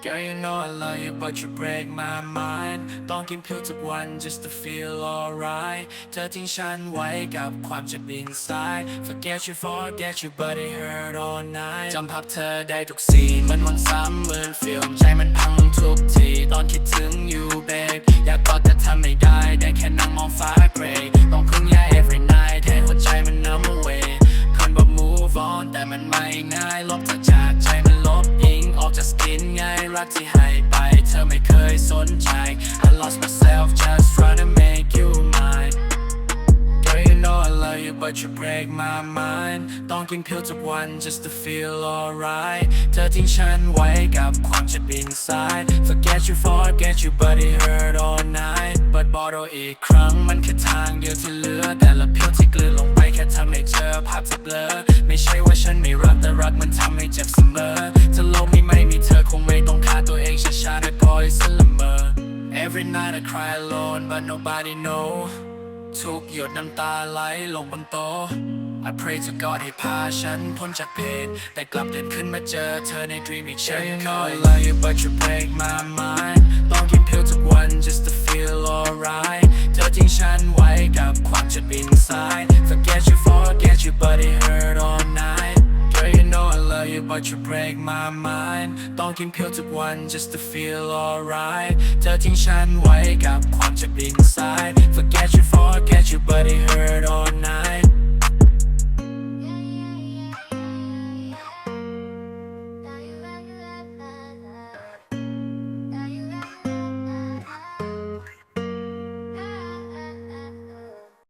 Girl, you know I love you, but you break my mind ต้องกินพิวทุกวัน just to feel alright เธอทิ้งฉันไว้กับความเจ็บ inside Forget you, forget you, but it hurt all night จำภาพเธอได้ทุกซีนเหมือนวันซ้ำเหมือนฟิล์มใจมันพังทุกที ตอนคิดถึง you babe อยากกอดแต่ทำไม่ได้ ได้แค่นั่งมองฟ้า gray ต้องพึ่งยา every night ให้หัวใจมัน numb away คนบอก move on แต่มันไม่ง่ายลบเธอจากใจ งออกจากสกินง่ายรักที่ให้ไป เธอไม่เคยสนใจ I lost myself just trying to make you mine Girl you know I love you but you break my mind ต้องกินพิวทุกวัน just to feel alright เธอทิ้งฉันไว้กับความเจ็บ inside Forget you forget you but it hurt all night เปิดบอ t อีกครั้งมันแค่ทางเดียวที่เหลือ แต่ละพิวที่กลืนลงไปแค่ทำให้เจอภาพที่เบลอไม่ใช่ว่าฉันไม่รักแต่รักมันทำให้เจ็บ ๆแต่คอยสละเมอ Every night I cry alone but nobody know ทุกหยดน้ำตาไหลลงบนโต๊ะ I pray to God ให้พาฉันพ้นจากเพนแต่กลับเดินขึ้นมาเจอเธอใน dream อีกเช่นเคย I love you but you break my mind ต้องกินพิวทุกวัน just to feel alright เธอทิ้งฉันไว้กับความเจ็บ inside Forget you forget you but it but you break my mind ต้องกินพิวทุกวัน just to feel alright เธอทิ้งฉันไว้กับความเจ็บ inside Forget you forget you but